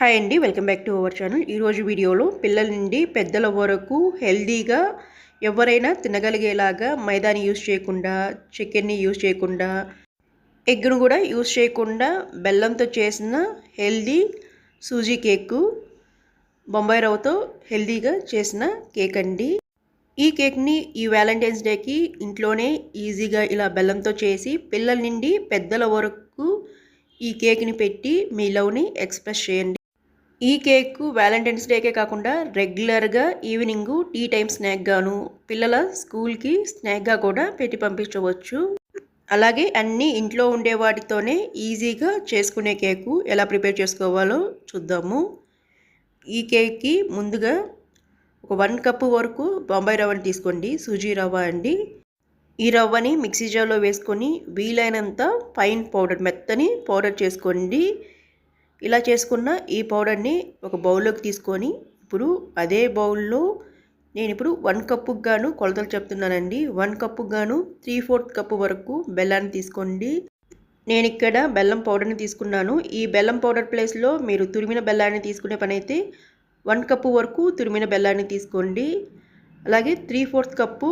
Hi అండి welcome back to our channel ఈరోజు వీడియోలో పిల్లల నుండి పెద్దల వరకు హెల్దీగా ఎవరైనా తినగలిగేలాగా మైదాని యూజ్ చేయకుండా చికెన్ని యూజ్ చేయకుండా ఎగ్ను కూడా యూజ్ చేయకుండా బెల్లంతో చేసిన హెల్దీ సూజీ కేకు బొంబాయి రవ్వతో హెల్దీగా చేసిన కేక్ అండి. ఈ కేక్ని ఈ వ్యాలంటైన్స్ డేకి ఇంట్లోనే ఈజీగా ఇలా బెల్లంతో చేసి పిల్లల నుండి పెద్దల వరకు ఈ కేక్ని పెట్టి మీ లవ్ని ఎక్స్ప్రెస్ చేయండి. ఈ కేక్ వ్యాలంటైన్స్ డేకే కాకుండా రెగ్యులర్గా ఈవినింగ్ టీ టైం స్నాక్గాను పిల్లల స్కూల్కి స్నాక్గా కూడా పెట్టి పంపించవచ్చు. అలాగే అన్నీ ఇంట్లో ఉండే వాటితోనే ఈజీగా చేసుకునే కేకు ఎలా ప్రిపేర్ చేసుకోవాలో చూద్దాము. ఈ కేక్కి ముందుగా ఒక వన్ కప్పు వరకు బొంబాయి రవ్వని తీసుకోండి సూజీ రవ్వ అండి. ఈ రవ్వని మిక్సీ జార్లో వేసుకొని వీలైనంత ఫైన్ పౌడర్ మెత్తని పౌడర్ చేసుకోండి. ఇలా చేసుకున్న ఈ పౌడర్ని ఒక బౌల్లోకి తీసుకొని ఇప్పుడు అదే బౌల్లో నేను ఇప్పుడు వన్ కప్పుకు గాను కొలతలు చెప్తున్నానండి. వన్ కప్పుకు గాను త్రీ ఫోర్త్ కప్పు వరకు బెల్లాన్ని తీసుకోండి. నేను ఇక్కడ బెల్లం పౌడర్ని తీసుకున్నాను. ఈ బెల్లం పౌడర్ ప్లేస్లో మీరు తురిమిన బెల్లాన్ని తీసుకునే పని అయితే వన్ కప్పు వరకు తురిమిన బెల్లాన్ని తీసుకోండి. అలాగే త్రీ ఫోర్త్ కప్పు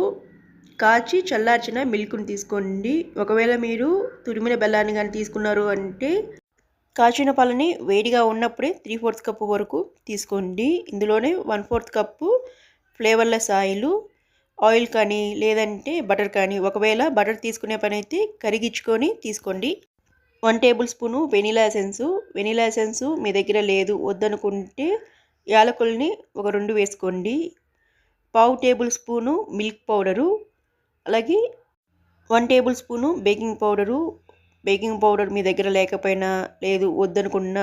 కాచి చల్లార్చిన మిల్క్ని తీసుకోండి. ఒకవేళ మీరు తురిమిన బెల్లాన్ని కానీ తీసుకున్నారు అంటే కాచిన పాలని వేడిగా ఉన్నప్పుడే త్రీ ఫోర్త్ కప్పు వరకు తీసుకోండి. ఇందులోనే one fourth cup flavourless oil oil కానీ లేదంటే బటర్ కానీ ఒకవేళ బటర్ తీసుకునే పని అయితే కరిగించుకొని తీసుకోండి. One tablespoon vanilla essence. Vanilla essence మీ దగ్గర లేదు వద్దనుకుంటే యాలకుల్ని ఒక రెండు వేసుకోండి. పావు టేబుల్ స్పూను మిల్క్ పౌడరు. అలాగే one tablespoon baking powder. Baking powder మీ దగ్గర లేకపోయినా లేదు వద్దనుకున్న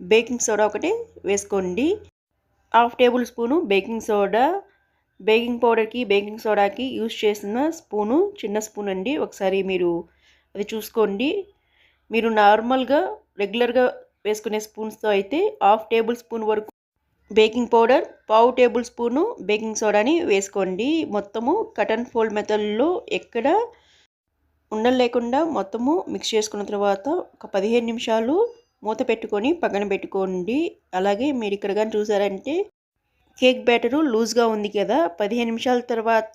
బేకింగ్ సోడా ఒకటి వేసుకోండి. Half tablespoon baking soda. Baking పౌడర్కి baking సోడాకి యూస్ చేసిన స్పూను చిన్న స్పూన్ అండి. ఒకసారి మీరు అది చూసుకోండి. మీరు నార్మల్గా రెగ్యులర్గా వేసుకునే స్పూన్స్తో అయితే హాఫ్ టేబుల్ స్పూన్ వరకు బేకింగ్ పౌడర్ పావు టేబుల్ స్పూను బేకింగ్ సోడాని వేసుకోండి. మొత్తము కటన్ ఫోల్డ్ మెథడ్లో ఎక్కడ ఉండలు లేకుండా మొత్తము మిక్స్ చేసుకున్న తర్వాత ఒక పదిహేను నిమిషాలు మూత పెట్టుకొని పక్కన పెట్టుకోండి. అలాగే మీరు ఇక్కడ కానీ చూసారంటే కేక్ బ్యాటరు లూజ్గా ఉంది కదా. పదిహేను నిమిషాల తర్వాత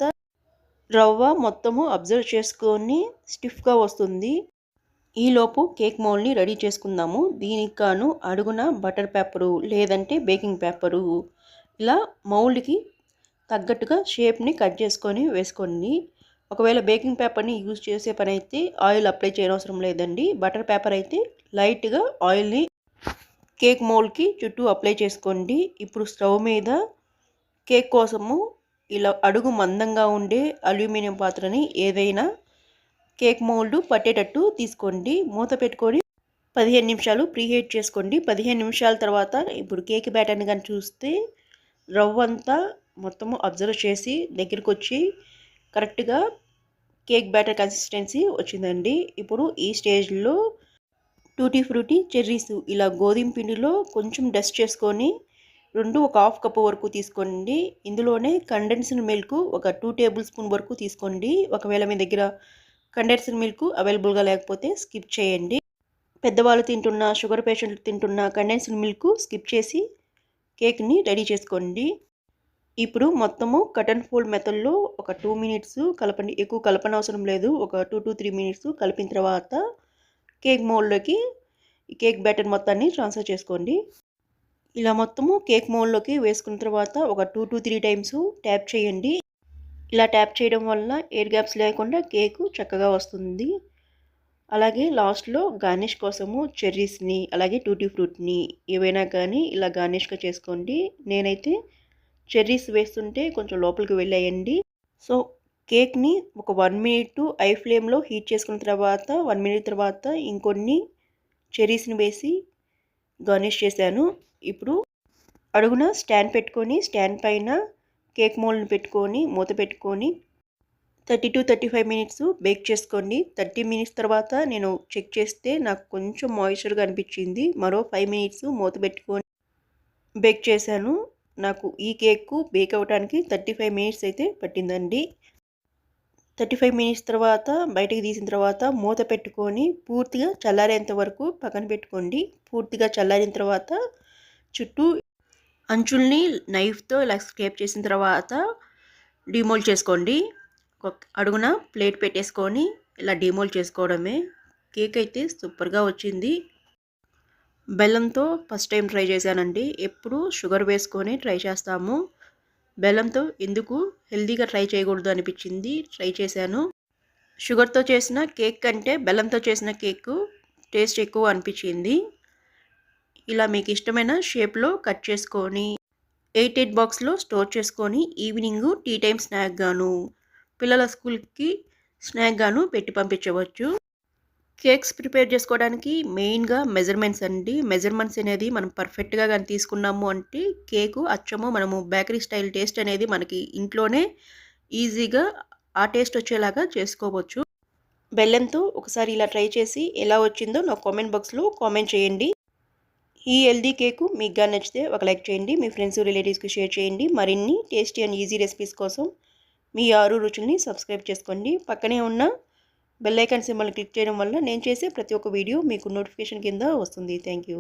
రవ్వ మొత్తము అబ్జర్వ్ చేసుకొని స్టిఫ్గా వస్తుంది. ఈలోపు కేక్ మౌల్ని రెడీ చేసుకుందాము. దీనికి గాను అడుగున బటర్ పేపరు లేదంటే బేకింగ్ పేపరు. ఇలా మౌల్డ్కి తగ్గట్టుగా షేప్ని కట్ చేసుకొని వేసుకోండి. ఒకవేళ బేకింగ్ పేపర్ని యూజ్ చేసే పని అయితే ఆయిల్ అప్లై చేయనవసరం లేదండి. బటర్ పేపర్ అయితే లైట్గా ఆయిల్ని కేక్ మోల్డ్కి చుట్టూ అప్లై చేసుకోండి. ఇప్పుడు స్టవ్ మీద కేక్ కోసము ఇలా అడుగు మందంగా ఉండే అల్యూమినియం పాత్రని ఏదైనా కేక్ మోల్డ్ పట్టేటట్టు తీసుకోండి. మూత పెట్టుకొని పదిహేను నిమిషాలు ప్రీహీట్ చేసుకోండి. పదిహేను నిమిషాల తర్వాత ఇప్పుడు కేక్ బ్యాటర్ని కానీ చూస్తే రవ్వ అంతా మొత్తము అబ్జర్వ్ చేసి దగ్గరికి వచ్చి కరెక్ట్గా కేక్ బ్యాటర్ కన్సిస్టెన్సీ వచ్చిందండి. ఇప్పుడు ఈ స్టేజ్లో టూటీ ఫ్రూటీ చెర్రీస్ ఇలా గోధుమ పిండిలో కొంచెం డస్ట్ చేసుకొని రెండు ఒక హాఫ్ కప్ వరకు తీసుకోండి. ఇందులోనే కండెన్స్డ్ మిల్క్ ఒక టూ టేబుల్ స్పూన్ వరకు తీసుకోండి. ఒకవేళ మీ దగ్గర కండెన్స్డ్ మిల్క్ అవైలబుల్గా లేకపోతే స్కిప్ చేయండి. పెద్దవాళ్ళు తింటున్న షుగర్ పేషెంట్లు తింటున్న కండెన్స్డ్ మిల్క్ స్కిప్ చేసి కేక్ని రెడీ చేసుకోండి. ఇప్పుడు మొత్తము కట్ అండ్ ఫోల్డ్ మెథడ్లో ఒక టూ మినిట్స్ కలపండి. ఎక్కువ కలపని అవసరం లేదు. ఒక టూ టు త్రీ మినిట్స్ కలిపిన తర్వాత కేక్ మోల్డ్లోకి కేక్ బ్యాటర్ మొత్తాన్ని ట్రాన్స్ఫర్ చేసుకోండి. ఇలా మొత్తము కేక్ మోల్డ్లోకి వేసుకున్న తర్వాత ఒక two to three times tap చేయండి. ఇలా ట్యాప్ చేయడం వల్ల ఎయిర్ గ్యాప్స్ లేకుండా కేకు చక్కగా వస్తుంది. అలాగే లాస్ట్లో గార్నిష్ కోసము చెర్రీస్ని అలాగే టూటీ ఫ్రూట్ని ఏవైనా కానీ ఇలా గార్నిష్గా చేసుకోండి. నేనైతే చెర్రీస్ వేస్తుంటే కొంచెం లోపలికి వెళ్ళాయండి. సో కేక్ని ఒక వన్ మినిట్ ఐ ఫ్లేమ్లో హీట్ చేసుకున్న తర్వాత వన్ మినిట్ తర్వాత ఇంకొన్ని చెర్రీస్ని వేసి గార్నిష్ చేశాను. ఇప్పుడు అడుగున స్టాండ్ పెట్టుకొని స్టాండ్ పైన కేక్ మోల్ని పెట్టుకొని మూత పెట్టుకొని thirty to thirty five minutes bake చేసుకోండి. థర్టీ మినిట్స్ తర్వాత నేను చెక్ చేస్తే నాకు కొంచెం మాయిశ్చర్గా అనిపించింది మరో ఫైవ్ మినిట్స్ మూత పెట్టుకొని బేక్ చేశాను. నాకు ఈ కేక్ బేక్ అవ్వడానికి థర్టీ ఫైవ్ మినిట్స్ అయితే పట్టిందండి. థర్టీ ఫైవ్ మినిట్స్ తర్వాత బయటకు తీసిన తర్వాత మూత పెట్టుకొని పూర్తిగా చల్లారేంత వరకు పక్కన పెట్టుకోండి. పూర్తిగా చల్లారిన తర్వాత చుట్టూ అంచుల్ని నైఫ్తో ఇలా స్క్రేప్ చేసిన తర్వాత డిమోల్ చేసుకోండి. ఒక అడుగున ప్లేట్ పెట్టేసుకొని ఇలా డిమోల్ చేసుకోవడమే. కేక్ అయితే సూపర్గా వచ్చింది. బెల్లంతో ఫస్ట్ టైం ట్రై చేశానండి. ఎప్పుడు షుగర్ వేసుకొని ట్రై చేస్తాము. బెల్లంతో ఎందుకు హెల్తీగా ట్రై చేయకూడదు అనిపించింది. ట్రై చేశాను. షుగర్తో చేసిన కేక్ కంటే బెల్లంతో చేసిన కేక్ టేస్ట్ ఎక్కువ అనిపించింది. ఇలా మీకు ఇష్టమైన షేప్లో కట్ చేసుకొని ఎయిట్ ఎయిట్ బాక్స్లో స్టోర్ చేసుకొని ఈవినింగ్ టీ టైం స్నాక్ గాను పిల్లల స్కూల్కి స్నాక్ గాను పెట్టి పంపించవచ్చు. కేక్స్ ప్రిపేర్ చేసుకోవడానికి మెయిన్గా మెజర్మెంట్స్ అండి. మెజర్మెంట్స్ అనేది మనం పర్ఫెక్ట్గా కానీ తీసుకున్నాము అంటే కేకు అచ్చము మనము బేకరీ స్టైల్ టేస్ట్ అనేది మనకి ఇంట్లోనే ఈజీగా ఆ టేస్ట్ వచ్చేలాగా చేసుకోవచ్చు. బెల్లంతో ఒకసారి ఇలా ట్రై చేసి ఎలా వచ్చిందో నా కామెంట్ బాక్స్లో కామెంట్ చేయండి. ఈ హెల్దీ కేకు మీకు నచ్చితే ఒక లైక్ చేయండి. మీ ఫ్రెండ్స్ రిలేటివ్స్కి షేర్ చేయండి. మరిన్ని టేస్టీ అండ్ ఈజీ రెసిపీస్ కోసం మీ ఆరు రుచుల్ని సబ్స్క్రైబ్ చేసుకోండి. పక్కనే ఉన్న బెల్ సింబల్ని క్లిక్ చేయడం వల్ల నేను చేసే ప్రతి ఒక్క వీడియో మీకు నోటిఫికేషన్ కింద వస్తుంది. Thank you